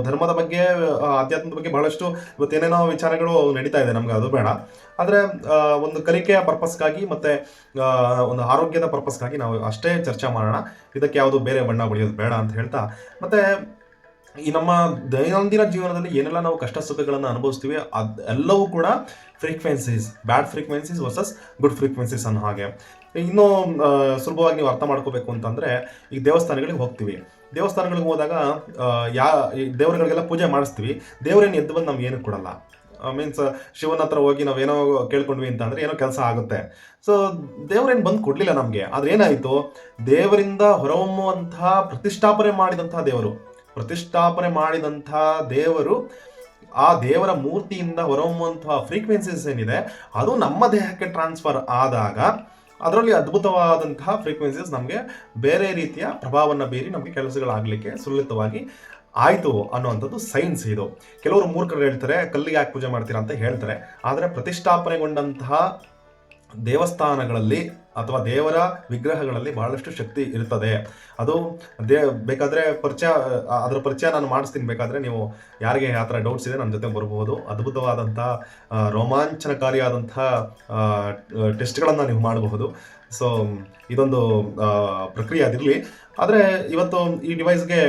ಧರ್ಮದ ಬಗ್ಗೆ ಆಧ್ಯಾತ್ಮದ ಬಗ್ಗೆ ಬಹಳಷ್ಟು ಇವತ್ತೇನೇನೋ ವಿಚಾರಗಳು ನಡೀತಾ ಇದೆ. ನಮ್ಗೆ ಅದು ಬೇಡ. ಆದರೆ ಒಂದು ಕಲಿಕೆಯ ಪರ್ಪಸ್ಗಾಗಿ ಮತ್ತೆ ಒಂದು ಆರೋಗ್ಯದ ಪರ್ಪಸ್ಗಾಗಿ ನಾವು ಅಷ್ಟೇ ಚರ್ಚೆ ಮಾಡೋಣ. ಇದಕ್ಕೆ ಯಾವುದು ಬೇರೆ ಬಣ್ಣ ಬಳಿಯೋದು ಬೇಡ ಅಂತ ಹೇಳ್ತಾ. ಮತ್ತೆ ಈ ನಮ್ಮ ದೈನಂದಿನ ಜೀವನದಲ್ಲಿ ಏನೆಲ್ಲ ನಾವು ಕಷ್ಟ ಸುಖಗಳನ್ನು ಅನುಭವಿಸ್ತೀವಿ, ಅದ್ ಎಲ್ಲವೂ ಕೂಡ frequencies bad frequencies versus good frequencies ಅನ್ನೋ ಹಾಗೆ. ಇನ್ನೂ ಸುಲಭವಾಗಿ ನೀವು ಅರ್ಥ ಮಾಡ್ಕೋಬೇಕು ಅಂತಂದರೆ ಈಗ ದೇವಸ್ಥಾನಗಳಿಗೆ ಹೋಗ್ತೀವಿ. ದೇವಸ್ಥಾನಗಳಿಗೆ ಹೋದಾಗ ಯಾ ದೇವರುಗಳಿಗೆಲ್ಲ ಪೂಜೆ ಮಾಡಿಸ್ತೀವಿ. ದೇವರೇನು ಎದ್ದು ಬಂದು ನಮ್ಗೆ ಏನು ಕೊಡಲ್ಲ ಮೀನ್ಸ್ ಶಿವನ ಹತ್ರ ಹೋಗಿ ನಾವೇನೋ ಕೇಳ್ಕೊಂಡ್ವಿ ಅಂತ ಅಂದ್ರೆ ಏನೋ ಕೆಲಸ ಆಗುತ್ತೆ. ಸೊ ದೇವರೇನು ಬಂದು ಕೊಡಲಿಲ್ಲ ನಮಗೆ. ಆದರೆ ಏನಾಯಿತು? ದೇವರಿಂದ ಹೊರಹೊಮ್ಮುವಂತಹ, ಪ್ರತಿಷ್ಠಾಪನೆ ಮಾಡಿದಂತಹ ದೇವರು ಪ್ರತಿಷ್ಠಾಪನೆ ಮಾಡಿದಂಥ ದೇವರು ಆ ದೇವರ ಮೂರ್ತಿಯಿಂದ ಹೊರಹೊಮ್ಮುವಂತಹ ಫ್ರೀಕ್ವೆನ್ಸೀಸ್ ಏನಿದೆ, ಅದು ನಮ್ಮ ದೇಹಕ್ಕೆ ಟ್ರಾನ್ಸ್ಫರ್ ಆದಾಗ ಅದರಲ್ಲಿ ಅದ್ಭುತವಾದಂತಹ ಫ್ರೀಕ್ವೆನ್ಸೀಸ್ ನಮಗೆ ಬೇರೆ ರೀತಿಯ ಪ್ರಭಾವವನ್ನು ಬೀರಿ ನಮಗೆ ಕೆಲಸಗಳಾಗಲಿಕ್ಕೆ ಸುಲಲಿತವಾಗಿ ಆಯಿತು ಅನ್ನುವಂಥದ್ದು ಸೈನ್ಸ್ ಇದು. ಕೆಲವರು ಮೂರ್ಖರು ಹೇಳ್ತಾರೆ, ಕಲ್ಲಿಗೆ ಯಾಕೆ ಪೂಜೆ ಮಾಡ್ತೀರಾ ಅಂತ ಹೇಳ್ತಾರೆ. ಆದರೆ ಪ್ರತಿಷ್ಠಾಪನೆಗೊಂಡಂತಹ ದೇವಸ್ಥಾನಗಳಲ್ಲಿ ಅಥವಾ ದೇವರ ವಿಗ್ರಹಗಳಲ್ಲಿ ಬಹಳಷ್ಟು ಶಕ್ತಿ ಇರ್ತದೆ. ಅದು ದೇ, ಬೇಕಾದರೆ ಪರಿಚಯ, ಅದರ ಪರಿಚಯ ನಾನು ಮಾಡಿಸ್ತೀನಿ. ಬೇಕಾದರೆ ನೀವು ಯಾರಿಗೆ ಆ ಥರ ಡೌಟ್ಸ್ ಇದೆ, ನನ್ನ ಜೊತೆ ಬರಬಹುದು ಅದ್ಭುತವಾದಂಥ ರೋಮಾಂಚನಕಾರಿಯಾದಂಥ ಟೆಸ್ಟ್ಗಳನ್ನು ನೀವು ಮಾಡಬಹುದು. ಸೊ, ಇದೊಂದು ಪ್ರಕ್ರಿಯೆ ಅದಿರಲಿ. ಆದರೆ ಇವತ್ತು ಈ ಡಿವೈಸ್ಗೆ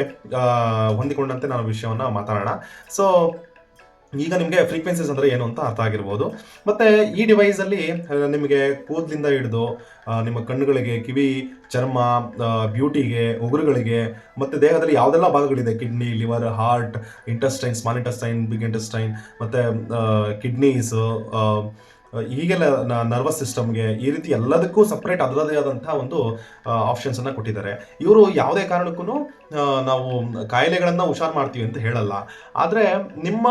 ಹೊಂದಿಕೊಂಡಂತೆ ನಾನು ವಿಷಯವನ್ನು ಮಾತಾಡೋಣ. ಸೊ ಈಗ ನಿಮಗೆ ಫ್ರೀಕ್ವೆನ್ಸೀಸ್ ಅಂದರೆ ಏನು ಅಂತ ಅರ್ಥ ಆಗಿರ್ಬೋದು. ಮತ್ತು ಈ ಡಿವೈಸಲ್ಲಿ ನಿಮಗೆ ಕೂದಲಿಂದ ಹಿಡಿದು ನಿಮ್ಮ ಕಣ್ಣುಗಳಿಗೆ, ಕಿವಿ, ಚರ್ಮ ಬ್ಯೂಟಿಗೆ ಉಗುರುಗಳಿಗೆ, ಮತ್ತು ದೇಹದಲ್ಲಿ ಯಾವುದೆಲ್ಲ ಭಾಗಗಳಿದೆ? Kidney liver heart intestine small intestine big intestine ಮತ್ತು ಕಿಡ್ನೀಸ್ ಹೀಗೆಲ್ಲ ನರ್ವಸ್ ಸಿಸ್ಟಮ್ಗೆ ಈ ರೀತಿ ಎಲ್ಲದಕ್ಕೂ ಸಪ್ರೇಟ್ ಅದರದೇ ಆದಂತಹ ಒಂದು ಆಪ್ಷನ್ಸ್ ಅನ್ನ ಕೊಟ್ಟಿದ್ದಾರೆ. ಇವರು ಯಾವುದೇ ಕಾರಣಕ್ಕೂ ನಾವು ಕಾಯಿಲೆಗಳನ್ನ ಹುಷಾರು ಮಾಡ್ತೀವಿ ಅಂತ ಹೇಳಲ್ಲ. ಆದರೆ ನಿಮ್ಮ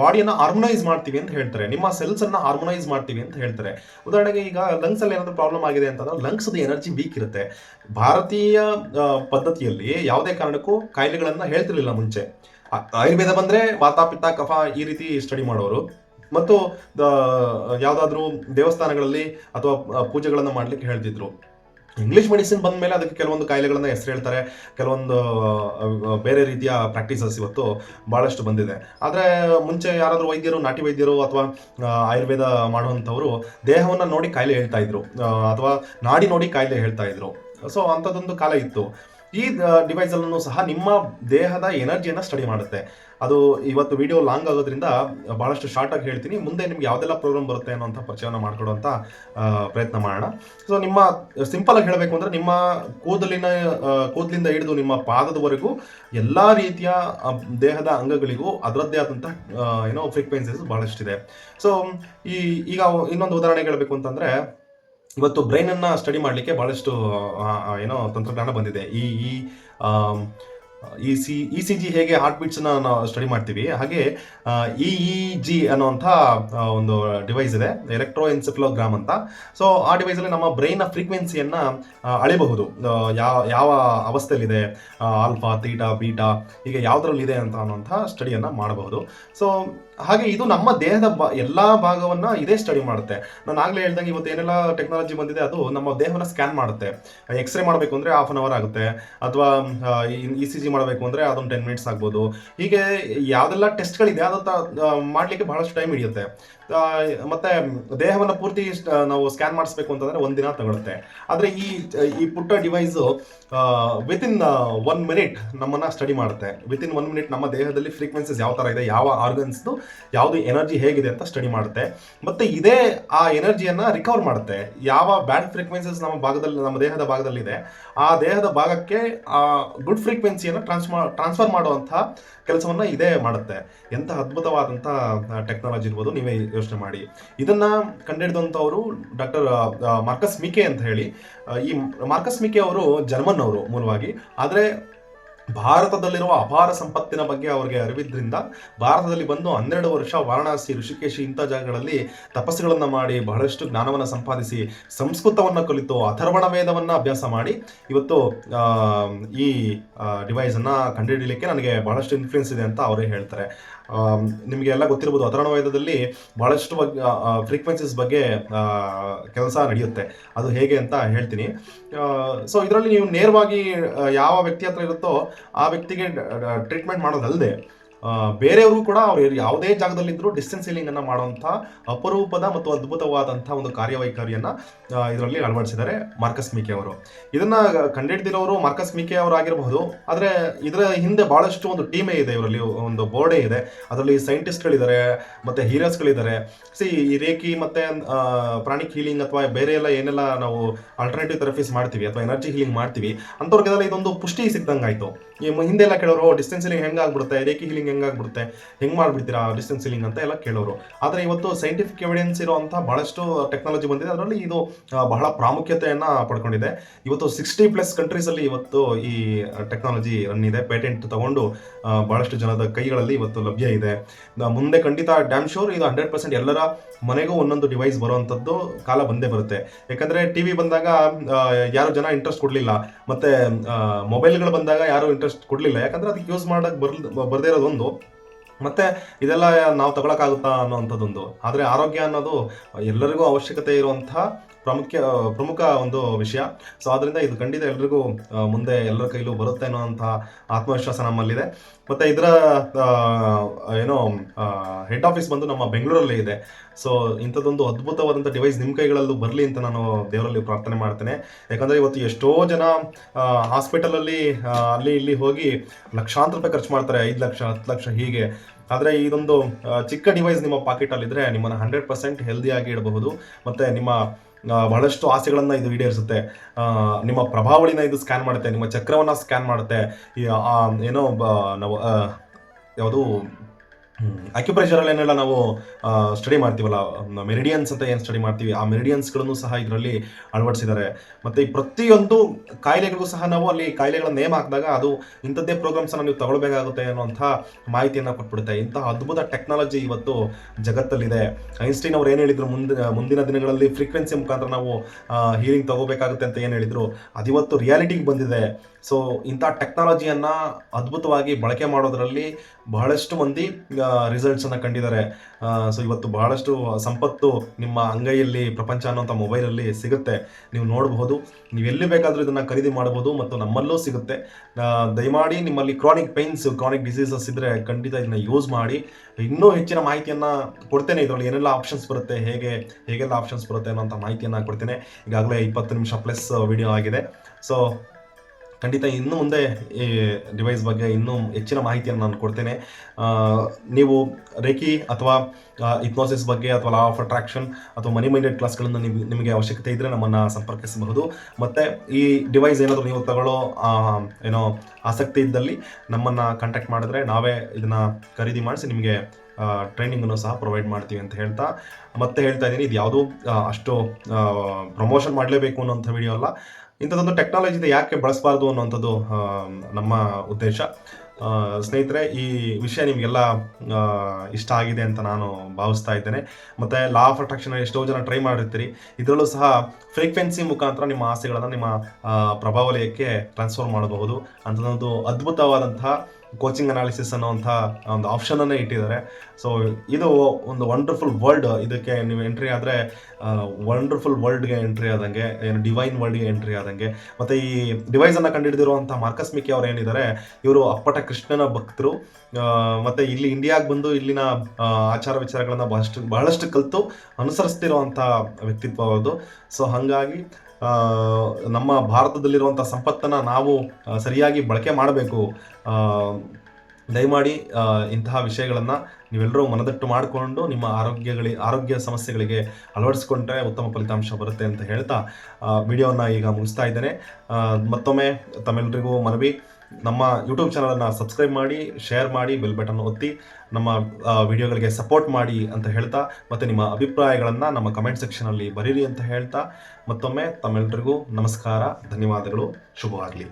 ಬಾಡಿಯನ್ನ ಹಾರ್ಮೊನೈಸ್ ಮಾಡ್ತೀವಿ ಅಂತ ಹೇಳ್ತಾರೆ. ನಿಮ್ಮ ಸೆಲ್ಸ್ ಅನ್ನ ಹಾರ್ಮೋನೈಸ್ ಮಾಡ್ತೀವಿ ಅಂತ ಹೇಳ್ತಾರೆ. ಉದಾಹರಣೆಗೆ ಈಗ ಲಂಗ್ಸ್ ಅಲ್ಲಿ ಏನಾದ್ರು ಪ್ರಾಬ್ಲಮ್ ಆಗಿದೆ ಅಂತಂದ್ರೆ ಲಂಗ್ಸ್ ಎನರ್ಜಿ ವೀಕ್ ಇರುತ್ತೆ. ಭಾರತೀಯ ಪದ್ಧತಿಯಲ್ಲಿ ಯಾವುದೇ ಕಾರಣಕ್ಕೂ ಕಾಯಿಲೆಗಳನ್ನ ಹೇಳ್ತಿರ್ಲಿಲ್ಲ ಮುಂಚೆ. ಆಯುರ್ವೇದ ಬಂದ್ರೆ ವಾತಾಪಿತ್ತ ಕಫ ಈ ರೀತಿ ಸ್ಟಡಿ ಮಾಡೋರು. ಮತ್ತು ಯಾವುದಾದ್ರೂ ದೇವಸ್ಥಾನಗಳಲ್ಲಿ ಅಥವಾ ಪೂಜೆಗಳನ್ನು ಮಾಡಲಿಕ್ಕೆ ಹೇಳ್ತಿದ್ರು. ಇಂಗ್ಲಿಷ್ ಮೆಡಿಸಿನ್ ಬಂದ ಮೇಲೆ ಅದಕ್ಕೆ ಕೆಲವೊಂದು ಕಾಯಿಲೆಗಳನ್ನ ಹೆಸರು ಹೇಳ್ತಾರೆ ಕೆಲವೊಂದು ಬೇರೆ ರೀತಿಯ ಪ್ರಾಕ್ಟೀಸಸ್ ಇವತ್ತು ಬಹಳಷ್ಟು ಬಂದಿದೆ. ಆದರೆ, ಮುಂಚೆ ಯಾರಾದರೂ ವೈದ್ಯರು, ನಾಟಿ ವೈದ್ಯರು ಅಥವಾ ಆಯುರ್ವೇದ ಮಾಡುವಂಥವರು ದೇಹವನ್ನು ನೋಡಿ ಕಾಯಿಲೆ ಹೇಳ್ತಾ ಇದ್ರು. ಅಥವಾ ನಾಡಿ ನೋಡಿ ಕಾಯಿಲೆ ಹೇಳ್ತಾ ಇದ್ರು. ಸೊ, ಅಂಥದ್ದೊಂದು ಕಾಲ ಇತ್ತು. ಈ ಡಿವೈಸ್ ಅಲ್ಲೂ ಸಹ ನಿಮ್ಮ ದೇಹದ ಎನರ್ಜಿಯನ್ನು ಸ್ಟಡಿ ಮಾಡುತ್ತೆ. ಅದು ಇವತ್ತು ವಿಡಿಯೋ ಲಾಂಗ್ ಆಗೋದ್ರಿಂದ ಬಹಳಷ್ಟು ಶಾರ್ಟ್ ಆಗಿ ಹೇಳ್ತೀನಿ. ಮುಂದೆ ನಿಮ್ಗೆ ಯಾವುದೆಲ್ಲ ಪ್ರೋಗ್ರಾಮ್ ಬರುತ್ತೆ ಅನ್ನೋಂಥ ಪರಿಚಯನ ಮಾಡ್ಕೊಡುವಂಥ ಪ್ರಯತ್ನ ಮಾಡೋಣ. ಸೊ ನಿಮ್ಮ ಸಿಂಪಲ್ ಆಗಿ ಹೇಳಬೇಕು ಅಂದ್ರೆ ನಿಮ್ಮ ಕೂದಲಿನ ಕೂದಲಿಂದ ಹಿಡಿದು ನಿಮ್ಮ ಪಾದದವರೆಗೂ ಎಲ್ಲಾ ರೀತಿಯ ದೇಹದ ಅಂಗಗಳಿಗೂ ಅದರದ್ದೇ ಆದಂಥ ಏನೋ ಫ್ರೀಕ್ವೆನ್ಸೀಸ್ ಬಹಳಷ್ಟಿದೆ. ಸೊ ಈ, ಈಗ ಇನ್ನೊಂದು ಉದಾಹರಣೆ ಹೇಳಬೇಕು ಅಂತಂದ್ರೆ ಇವತ್ತು ಬ್ರೈನನ್ನು ಸ್ಟಡಿ ಮಾಡಲಿಕ್ಕೆ ಆ, ಏನೋ ತಂತ್ರಜ್ಞಾನ ಬಂದಿದೆ. ಈ ಈ E C E C G ಹೇಗೆ ಹಾರ್ಟ್ ಬೀಟ್ಸ್ನ ನಾವು ಸ್ಟಡಿ ಮಾಡ್ತೀವಿ, ಹಾಗೆ ಇ ಇ ಜಿ ಅನ್ನುವಂಥ ಒಂದು ಡಿವೈಸ್ ಇದೆ ಎಲೆಕ್ಟ್ರೋ ಎನ್ಸೆಫ್ಲೋಗ್ರಾಮ್ ಅಂತ. ಸೊ ಆ ಡಿವೈಸಲ್ಲಿ ನಮ್ಮ ಬ್ರೈನ್ನ ಫ್ರೀಕ್ವೆನ್ಸಿಯನ್ನು ಅಳೆಯಬಹುದು ಯಾವ ಯಾವ ಅವಸ್ಥೆಯಲ್ಲಿದೆ ಆಲ್ಫಾ ತೀಟಾ ಬೀಟಾ ಹೀಗೆ ಯಾವುದ್ರಲ್ಲಿದೆ ಅಂತ ಅನ್ನುವಂಥ ಸ್ಟಡಿಯನ್ನು ಮಾಡಬಹುದು. ಸೊ ಹಾಗೆ ಇದು ನಮ್ಮ ದೇಹದ ಬ, ಎಲ್ಲ ಭಾಗವನ್ನ ಇದೇ ಸ್ಟಡಿ ಮಾಡುತ್ತೆ. ನಾನು ಆಗ್ಲೇ ಹೇಳ್ದಂಗೆ ಇವತ್ತು ಏನೆಲ್ಲ ಟೆಕ್ನಾಲಜಿ ಬಂದಿದೆ, ಅದು ನಮ್ಮ ದೇಹವನ್ನ ಸ್ಕ್ಯಾನ್ ಮಾಡುತ್ತೆ. ಎಕ್ಸ್ರೇ ಮಾಡಬೇಕು ಅಂದ್ರೆ ಹಾಫ್ ಅನ್ ಅವರ್ ಆಗುತ್ತೆ, ಅಥವಾ ಇ ಸಿ ಜಿ ಮಾಡಬೇಕು ಅಂದ್ರೆ ಅದೊಂದು ಟೆನ್ ಮಿನಿಟ್ಸ್ ಆಗ್ಬೋದು. ಹೀಗೆ ಯಾವ್ದೆಲ್ಲ ಟೆಸ್ಟ್ಗಳಿದೆ ಅದಂತ ಮಾಡಲಿಕ್ಕೆ ಬಹಳಷ್ಟು ಟೈಮ್ ಹಿಡಿಯುತ್ತೆ. ಮತ್ತೆ ದೇಹವನ್ನು ಪೂರ್ತಿ ನಾವು ಸ್ಕ್ಯಾನ್ ಮಾಡಿಸ್ಬೇಕು ಅಂತಂದ್ರೆ ಒಂದಿನ ತಗೊಳುತ್ತೆ. ಆದರೆ ಈ ಈ ಪುಟ್ಟ device within one minute ನಮ್ಮನ್ನ ಸ್ಟಡಿ ಮಾಡುತ್ತೆ. ವಿತ್ ಇನ್ ಒನ್ ಮಿನಿಟ್ ನಮ್ಮ ದೇಹದಲ್ಲಿ ಫ್ರೀಕ್ವೆನ್ಸೀಸ್ ಯಾವ ತರ ಇದೆ, ಯಾವ ಆರ್ಗನ್ಸ್ದು ಯಾವುದು ಎನರ್ಜಿ ಹೇಗಿದೆ ಅಂತ ಸ್ಟಡಿ ಮಾಡುತ್ತೆ. ಮತ್ತೆ ಇದೇ, ಆ ಎನರ್ಜಿಯನ್ನ ರಿಕವರ್ ಮಾಡುತ್ತೆ. ಯಾವ ಬ್ಯಾಡ್ ಫ್ರೀಕ್ವೆನ್ಸೀಸ್ ನಮ್ಮ ಭಾಗದಲ್ಲಿ, ನಮ್ಮ ದೇಹದ ಭಾಗದಲ್ಲಿದೆ, ಆ ದೇಹದ ಭಾಗಕ್ಕೆ, ಆ ಗುಡ್ ಫ್ರೀಕ್ವೆನ್ಸಿಯನ್ನು ಟ್ರಾನ್ಸ್ಫರ್ ಟ್ರಾನ್ಸ್ಫರ್ ಮಾಡುವಂಥ ಕೆಲಸವನ್ನ ಇದೇ ಮಾಡುತ್ತೆ. ಎಂಥ ಅದ್ಭುತವಾದಂಥ ಟೆಕ್ನಾಲಜಿ ಇರ್ಬೋದು. ನೀವೇ ಯೋಚನೆ ಮಾಡಿ. ಇದನ್ನ ಕಂಡುಹಿಡಿದಂಥವರು ಡಾಕ್ಟರ್ ಮಾರ್ಕಸ್ ಮಿಕೆ ಅಂತ ಹೇಳಿ. ಈ ಮಾರ್ಕಸ್ ಮಿಕೆ ಅವರು ಜರ್ಮನ್ ಅವರು ಮೂಲವಾಗಿ. ಆದರೆ ಭಾರತದಲ್ಲಿರುವ ಅಪಾರ ಸಂಪತ್ತಿನ ಬಗ್ಗೆ ಅವರಿಗೆ ಅರಿವಿದ್ರಿಂದ ಭಾರತದಲ್ಲಿ ಬಂದು ಹನ್ನೆರಡು ವರ್ಷ ವಾರಣಾಸಿ, ಋಷಿಕೇಶಿ ಇಂಥ ಜಾಗಗಳಲ್ಲಿ ತಪಸ್ಸುಗಳನ್ನು ಮಾಡಿ ಬಹಳಷ್ಟು ಜ್ಞಾನವನ್ನು ಸಂಪಾದಿಸಿ ಸಂಸ್ಕೃತವನ್ನು ಕಲಿತು ಅಥರ್ವಣ ವೇದವನ್ನು ಅಭ್ಯಾಸ ಮಾಡಿ ಇವತ್ತು ಈ ಡಿವೈಸನ್ನು ಕಂಡುಹಿಡಿಯಲಿಕ್ಕೆ ನನಗೆ ಬಹಳಷ್ಟು ಇನ್ಫ್ಲೂಯೆನ್ಸ್ ಇದೆ ಅಂತ ಅವರೇ ಹೇಳ್ತಾರೆ. ನಿಮಗೆ ಎಲ್ಲ ಗೊತ್ತಿರ್ಬೋದು, ಅಥರ್ವಣ ವೇದದಲ್ಲಿ ಬಹಳಷ್ಟು ಬಗ್ಗೆ ಫ್ರೀಕ್ವೆನ್ಸೀಸ್ ಬಗ್ಗೆ ಕೆಲಸ ನಡೆಯುತ್ತೆ. ಅದು ಹೇಗೆ ಅಂತ ಹೇಳ್ತೀನಿ. ಸೊ ಇದರಲ್ಲಿ ನೀವು ನೇರವಾಗಿ ಯಾವ ವ್ಯಕ್ತಿ ಹತ್ರ ಇರುತ್ತೋ ಆ ವ್ಯಕ್ತಿಗೆ ಟ್ರೀಟ್ಮೆಂಟ್ ಮಾಡೋದಲ್ಲದೆ ಬೇರೆಯವರು ಕೂಡ ಅವ್ರು ಯಾವುದೇ ಜಾಗದಲ್ಲಿದ್ದರೂ ಡಿಸ್ಟೆನ್ಸ್ ಸೀಲಿಂಗನ್ನು ಮಾಡುವಂಥ ಅಪರೂಪದ ಮತ್ತು ಅದ್ಭುತವಾದಂಥ ಒಂದು ಕಾರ್ಯವೈಖರಿಯನ್ನು ಇದರಲ್ಲಿ ಅಳವಡಿಸಿದ್ದಾರೆ ಮಾರ್ಕಸ್ ಮೀಕೆ ಅವರು. ಇದನ್ನ ಕಂಡಿಡ್ದಿರೋರು ಮಾರ್ಕಸ್ ಮೀಕೆ ಅವರು ಆಗಿರಬಹುದು, ಆದರೆ ಇದರ ಹಿಂದೆ ಬಹಳಷ್ಟು ಒಂದು ಟೀಮೇ ಇದೆ ಇವರಲ್ಲಿ ಒಂದು ಬೋರ್ಡೇ ಇದೆ. ಅದರಲ್ಲಿ ಸೈಂಟಿಸ್ಟ್ಗಳಿದ್ದಾರೆ ಮತ್ತೆ ಹೀರೋಸ್ಗಳಿದ್ದಾರೆ ಸಿ ಈ ರೇಖಿ ಮತ್ತೆ ಪ್ರಾಣಿ ಪ್ರಾಣಿಕ್ ಹೀಲಿಂಗ್ ಅಥವಾ ಬೇರೆ ಎಲ್ಲ ಏನೆಲ್ಲ ನಾವು ಆಲ್ಟರ್ನೇಟಿವ್ ಥೆರಪೀಸ್ ಮಾಡ್ತೀವಿ ಅಥವಾ ಎನರ್ಜಿ ಹೀಲಿಂಗ್ ಮಾಡ್ತೀವಿ, ಅಂಥವ್ರಿಗೆಲ್ಲ ಇದೊಂದು ಪುಷ್ಟಿ ಆಯ್ತು ಈ ಮ- ಹಿಂದೆ ಎಲ್ಲ ಕೇಳೋರು ಡಿಸ್ಟೆನ್ಸ್ ಹೆಂಗೆ ಆಗ್ಬಿಡುತ್ತೆ ರೇಖಿ ಹೀಲಿಂಗ್ ಹೆಂಗ್ ಆಗ್ಬಿಡುತ್ತೆ ಹೆಂಗ್ ಮಾಡ್ಬಿಡ್ತೀರಾ ಡಿಸ್ಟೆನ್ಸ್ ಹೀಲಿಂಗ್ ಅಂತ ಎಲ್ಲ ಕೇಳೋರು. ಆದರೆ ಇವತ್ತು ಸೈಂಟಿಫಿಕ್ ಎವಿಡೆನ್ಸ್ ಇರುವಂಥ ಬಹಳಷ್ಟು ಟೆಕ್ನಾಲಜಿ ಬಂದಿದೆ. ಅದರಲ್ಲಿ ಇದು ಬಹಳ ಪ್ರಾಮುಖ್ಯತೆಯನ್ನ ಪಡ್ಕೊಂಡಿದೆ. ಇವತ್ತು ಸಿಕ್ಸ್ಟಿ ಪ್ಲಸ್ ಕಂಟ್ರೀಸಲ್ಲಿ ಇವತ್ತು ಈ ಟೆಕ್ನಾಲಜಿ ರನ್ ಇದೆ. ಪೇಟೆಂಟ್ ತಗೊಂಡು ಬಹಳಷ್ಟು ಜನದ ಕೈಗಳಲ್ಲಿ ಇವತ್ತು ಲಭ್ಯ ಇದೆ. ಮುಂದೆ ಖಂಡಿತ ಡ್ಯಾಮ್ ಶೋರ್ ಇದು ಹಂಡ್ರೆಡ್ ಪರ್ಸೆಂಟ್ ಎಲ್ಲರ ಮನೆಗೂ ಒಂದೊಂದು ಡಿವೈಸ್ ಬರುವಂಥದ್ದು ಕಾಲ ಬಂದೇ ಬರುತ್ತೆ. ಯಾಕಂದ್ರೆ ಟಿವಿ ಬಂದಾಗ ಆ, ಯಾರು ಜನ ಇಂಟ್ರೆಸ್ಟ್ ಕೊಡಲಿಲ್ಲ. ಮತ್ತೆ ಮೊಬೈಲ್ಗಳು ಬಂದಾಗ ಯಾರು ಇಂಟ್ರೆಸ್ಟ್ ಕೊಡಲಿಲ್ಲ. ಯಾಕಂದ್ರೆ ಅದಕ್ಕೆ ಯೂಸ್ ಮಾಡಕ್ ಬರ್ಲ್ ಬರದೇ ಇರೋದೊಂದು. ಮತ್ತೆ ಇದೆಲ್ಲ ನಾವು ತಗೊಳಕ್ಕಾಗುತ್ತಾ ಅನ್ನೋವಂಥದ್ದೊಂದು ಆದರೆ ಆರೋಗ್ಯ ಅನ್ನೋದು ಎಲ್ಲರಿಗೂ ಅವಶ್ಯಕತೆ ಇರುವಂತಹ ಪ್ರಾಮುಖ್ಯ ಪ್ರಮುಖ ಒಂದು ವಿಷಯ. ಸೊ ಆದ್ದರಿಂದ ಇದು ಖಂಡಿತ ಎಲ್ರಿಗೂ ಮುಂದೆ ಎಲ್ಲರ ಕೈಲೂ ಬರುತ್ತೆ ಅನ್ನೋಂತಹ ಆತ್ಮವಿಶ್ವಾಸ ನಮ್ಮಲ್ಲಿದೆ. ಮತ್ತೆ ಇದರ ಏನೋ ಹೆಡ್ ಆಫೀಸ್ ಬಂದು ನಮ್ಮ ಬೆಂಗಳೂರಲ್ಲಿ ಇದೆ. ಸೊ ಇಂಥದ್ದೊಂದು ಅದ್ಭುತವಾದಂಥ ಡಿವೈಸ್ ನಿಮ್ಮ ಕೈಗಳಲ್ಲೂ ಬರಲಿ ಅಂತ ನಾನು ದೇವರಲ್ಲಿ ಪ್ರಾರ್ಥನೆ ಮಾಡ್ತೇನೆ. ಯಾಕಂದ್ರೆ ಇವತ್ತು ಎಷ್ಟೋ ಜನ ಹಾಸ್ಪಿಟಲಲ್ಲಿ ಅಲ್ಲಿ ಇಲ್ಲಿ ಹೋಗಿ ಲಕ್ಷಾಂತರ ರೂಪಾಯಿ ಖರ್ಚು ಮಾಡ್ತಾರೆ. ಐದು ಲಕ್ಷ, ಹತ್ತು ಲಕ್ಷ ಹೀಗೆ. ಆದರೆ ಇದೊಂದು ಚಿಕ್ಕ ಡಿವೈಸ್ ನಿಮ್ಮ ಪಾಕೆಟಲ್ಲಿದ್ದರೆ ನಿಮ್ಮನ್ನು ಹಂಡ್ರೆಡ್ ಪರ್ಸೆಂಟ್ ಹೆಲ್ದಿಯಾಗಿ ಇಡಬಹುದು. ಮತ್ತು ನಿಮ್ಮ ಬಹಳಷ್ಟು ಆಸೆಗಳನ್ನು ಇದು ಈಡೇರಿಸುತ್ತೆ. ನಿಮ್ಮ ಪ್ರಭಾವಳಿನ ಇದು ಸ್ಕ್ಯಾನ್ ಮಾಡುತ್ತೆ, ನಿಮ್ಮ ಚಕ್ರವನ್ನು ಸ್ಕ್ಯಾನ್ ಮಾಡುತ್ತೆ. ಏನೋ ನಾವು ಯಾವುದು ಅಕ್ಯುಪ್ರೆಷರಲ್ಲಿ ಏನೆಲ್ಲ ನಾವು ಸ್ಟಡಿ ಮಾಡ್ತೀವಲ್ಲ ಮೆರಿಡಿಯನ್ಸ್ ಅಂತ ಏನು ಸ್ಟಡಿ ಮಾಡ್ತೀವಿ, ಆ ಮೆರಿಡಿಯನ್ಸ್ಗಳನ್ನು ಸಹ ಇದರಲ್ಲಿ ಅಳವಡಿಸಿದ್ದಾರೆ. ಮತ್ತು ಈ ಪ್ರತಿಯೊಂದು ಕಾಯಿಲೆಗಳಿಗೂ ಸಹ ನಾವು ಅಲ್ಲಿ ಕಾಯಿಲೆಗಳ ನೇಮ್ ಹಾಕಿದಾಗ ಅದು ಇಂಥದ್ದೇ ಪ್ರೋಗ್ರಾಮ್ಸನ್ನು ನೀವು ತಗೊಳ್ಬೇಕಾಗುತ್ತೆ ಅನ್ನುವಂಥ ಮಾಹಿತಿಯನ್ನು ಕೊಟ್ಬಿಡುತ್ತೆ. ಇಂತಹ ಅದ್ಭುತ ಟೆಕ್ನಾಲಜಿ ಇವತ್ತು ಜಗತ್ತಲ್ಲಿದೆ. ಐನ್ಸ್ಟೈನ್ ಅವ್ರು ಏನು ಹೇಳಿದರು? ಮುಂದಿನ ಮುಂದಿನ ದಿನಗಳಲ್ಲಿ ಫ್ರೀಕ್ವೆನ್ಸಿ ಮುಖಾಂತರ ನಾವು ಹೀಲಿಂಗ್ ತಗೋಬೇಕಾಗುತ್ತೆ ಅಂತ ಏನು ಹೇಳಿದರು? ಅದಿವತ್ತು ರಿಯಾಲಿಟಿಗೆ ಬಂದಿದೆ. ಸೊ ಇಂಥ ಟೆಕ್ನಾಲಜಿಯನ್ನು ಅದ್ಭುತವಾಗಿ ಬಳಕೆ ಮಾಡೋದರಲ್ಲಿ ಬಹಳಷ್ಟು ಮಂದಿ ರಿಸಲ್ಟ್ಸನ್ನು ಕಂಡಿದ್ದಾರೆ. ಸೊ ಇವತ್ತು ಬಹಳಷ್ಟು ಸಂಪತ್ತು ನಿಮ್ಮ ಅಂಗೈಯಲ್ಲಿ, ಪ್ರಪಂಚ ಅನ್ನೋಂಥ ಮೊಬೈಲಲ್ಲಿ ಸಿಗುತ್ತೆ. ನೀವು ನೋಡಬಹುದು. ನೀವು ಎಲ್ಲಿ ಬೇಕಾದರೂ ಇದನ್ನು ಖರೀದಿ ಮಾಡಬಹುದು ಮತ್ತು ನಮ್ಮಲ್ಲೂ ಸಿಗುತ್ತೆ. ದಯಮಾಡಿ ನಿಮ್ಮಲ್ಲಿ ಕ್ರಾನಿಕ್ ಪೈನ್ಸ್ ಕ್ರಾನಿಕ್ ಡಿಸೀಸಸ್ ಇದ್ದರೆ ಖಂಡಿತ ಇದನ್ನ ಯೂಸ್ ಮಾಡಿ. ಇನ್ನೂ ಹೆಚ್ಚಿನ ಮಾಹಿತಿಯನ್ನು ಕೊಡ್ತೇನೆ ಇದರಲ್ಲಿ. ಏನೆಲ್ಲ ಆಪ್ಷನ್ಸ್ ಬರುತ್ತೆ, ಹೇಗೆ, ಹೇಗೆಲ್ಲ ಆಪ್ಷನ್ಸ್ ಬರುತ್ತೆ ಅನ್ನೋಂಥ ಮಾಹಿತಿಯನ್ನು ಕೊಡ್ತೇನೆ. ಈಗಾಗಲೇ ಇಪ್ಪತ್ತು ನಿಮಿಷ ಪ್ಲಸ್ ವಿಡಿಯೋ ಆಗಿದೆ. ಸೊ ಖಂಡಿತ ಇನ್ನು ಮುಂದೆ ಈ ಡಿವೈಸ್ ಬಗ್ಗೆ ಇನ್ನೂ ಹೆಚ್ಚಿನ ಮಾಹಿತಿಯನ್ನು ನಾನು ಕೊಡ್ತೇನೆ. ನೀವು ರೇಖಿ ಅಥವಾ ಇಪ್ನೋಸಿಸ್ ಬಗ್ಗೆ ಅಥವಾ ಲಾ ಆಫ್ ಅಟ್ರಾಕ್ಷನ್ ಅಥವಾ ಮನಿ ಮೈಂಡೆಡ್ ಕ್ಲಾಸ್ಗಳನ್ನು ನೀವು ನಿಮಗೆ ಅವಶ್ಯಕತೆ ಇದ್ದರೆ ನಮ್ಮನ್ನು ಸಂಪರ್ಕಿಸಬಹುದು. ಮತ್ತು ಈ ಡಿವೈಸ್ ಏನಾದರೂ ನೀವು ತಗೊಳ್ಳೋ ಏನೋ ಆಸಕ್ತಿ ಇದ್ದಲ್ಲಿ ನಮ್ಮನ್ನು ಕಾಂಟ್ಯಾಕ್ಟ್ ಮಾಡಿದ್ರೆ ನಾವೇ ಇದನ್ನು ಖರೀದಿ ಮಾಡಿಸಿ ನಿಮಗೆ ಟ್ರೈನಿಂಗನ್ನು ಸಹ ಪ್ರೊವೈಡ್ ಮಾಡ್ತೀವಿ ಅಂತ ಹೇಳ್ತಾ, ಮತ್ತೆ ಹೇಳ್ತಾ ಇದ್ದೀನಿ ಇದು ಯಾವುದು ಅಷ್ಟು ಪ್ರಮೋಷನ್ ಮಾಡಲೇಬೇಕು ಅನ್ನೋಂಥ ವಿಡಿಯೋ ಅಲ್ಲ. ಇಂಥದ್ದೊಂದು ಟೆಕ್ನಾಲಜಿ ಇದೆ ಯಾಕೆ ಬಳಸಬಾರ್ದು ಅನ್ನೋಂಥದ್ದು ನಮ್ಮ ಉದ್ದೇಶ. ಸ್ನೇಹಿತರೆ, ಈ ವಿಷಯ ನಿಮಗೆಲ್ಲ ಇಷ್ಟ ಆಗಿದೆ ಅಂತ ನಾನು ಭಾವಿಸ್ತಾ ಇದ್ದೇನೆ. ಮತ್ತು ಲಾ ಆಫ್ ಅಟ್ರಾಕ್ಷನ್ ಎಷ್ಟೋ ಜನ ಟ್ರೈ ಮಾಡಿರ್ತೀರಿ. ಇದರಲ್ಲೂ ಸಹ ಫ್ರೀಕ್ವೆನ್ಸಿ ಮುಖಾಂತರ ನಿಮ್ಮ ಆಸೆಗಳನ್ನು ನಿಮ್ಮ ಪ್ರಭಾವಲಯಕ್ಕೆ ಟ್ರಾನ್ಸ್ಫರ್ ಮಾಡಬಹುದು. ಅಂಥದ್ದೊಂದು ಅದ್ಭುತವಾದಂತಹ ಕೋಚಿಂಗ್ ಅನಾಲಿಸಿಸ್ ಅನ್ನೋಂಥ ಒಂದು ಆಪ್ಷನನ್ನೇ ಇಟ್ಟಿದ್ದಾರೆ. ಸೊ ಇದು ಒಂದು ವಂಡರ್ಫುಲ್ ವರ್ಲ್ಡ್ ಇದಕ್ಕೆ ನೀವು ಎಂಟ್ರಿ ಆದರೆ ವಂಡರ್ಫುಲ್ ವರ್ಲ್ಡ್ಗೆ ಎಂಟ್ರಿ ಆದಂಗೆ, ಏನು ಡಿವೈನ್ ವರ್ಲ್ಡ್ಗೆ ಎಂಟ್ರಿ ಆದಂಗೆ. ಮತ್ತು ಈ ಡಿವೈಸನ್ನು ಕಂಡುಹಿಡಿದಿರುವಂಥ ಮಾರ್ಕಸ್ ಮಿಕ್ಕಿ ಅವ್ರು ಏನಿದ್ದಾರೆ, ಇವರು ಅಪ್ಪಟ ಕೃಷ್ಣನ ಭಕ್ತರು. ಮತ್ತು ಇಲ್ಲಿ ಇಂಡಿಯಾಗೆ ಬಂದು ಇಲ್ಲಿನ ಆಚಾರ ವಿಚಾರಗಳನ್ನು ಬಹಳಷ್ಟು ಬಹಳಷ್ಟು ಕಲಿತು ಅನುಸರಿಸ್ತಿರುವಂಥ ವ್ಯಕ್ತಿತ್ವ ಅವ್ರದ್ದು. ಸೊ ಹಾಗಾಗಿ ನಮ್ಮ ಭಾರತದಲ್ಲಿರುವಂಥ ಸಂಪತ್ತನ್ನು ನಾವು ಸರಿಯಾಗಿ ಬಳಕೆ ಮಾಡಬೇಕು. ದಯಮಾಡಿ ಇಂತಹ ವಿಷಯಗಳನ್ನು ನೀವೆಲ್ಲರೂ ಮನದಟ್ಟು ಮಾಡಿಕೊಂಡು ನಿಮ್ಮ ಆರೋಗ್ಯಗಳಿ ಆರೋಗ್ಯ ಸಮಸ್ಯೆಗಳಿಗೆ ಅಳವಡಿಸ್ಕೊಂಡ್ರೆ ಉತ್ತಮ ಫಲಿತಾಂಶ ಬರುತ್ತೆ ಅಂತ ಹೇಳ್ತಾ ವಿಡಿಯೋನ ಈಗ ಮುಗಿಸ್ತಾ ಇದ್ದೇನೆ. ಮತ್ತೊಮ್ಮೆ ತಮ್ಮೆಲ್ಲರಿಗೂ ಮನವಿ. ನಮ್ಮ ಯೂಟ್ಯೂಬ್ ಚಾನಲನ್ನು ಸಬ್ಸ್ಕ್ರೈಬ್ ಮಾಡಿ ಶೇರ್ ಮಾಡಿ ಬೆಲ್ ಬಟನ್ ಒತ್ತಿ, ನಮ್ಮ ವಿಡಿಯೋಗಳಿಗೆ ಸಪೋರ್ಟ್ ಮಾಡಿ ಅಂತ ಹೇಳ್ತಾ, ಮತ್ತು ನಿಮ್ಮ ಅಭಿಪ್ರಾಯಗಳನ್ನು ನಮ್ಮ ಕಮೆಂಟ್ ಸೆಕ್ಷನಲ್ಲಿ ಬರೀರಿ ಅಂತ ಹೇಳ್ತಾ, ಮತ್ತೊಮ್ಮೆ ತಮ್ಮೆಲ್ಲರಿಗೂ ನಮಸ್ಕಾರ, ಧನ್ಯವಾದಗಳು, ಶುಭವಾಗಲಿ.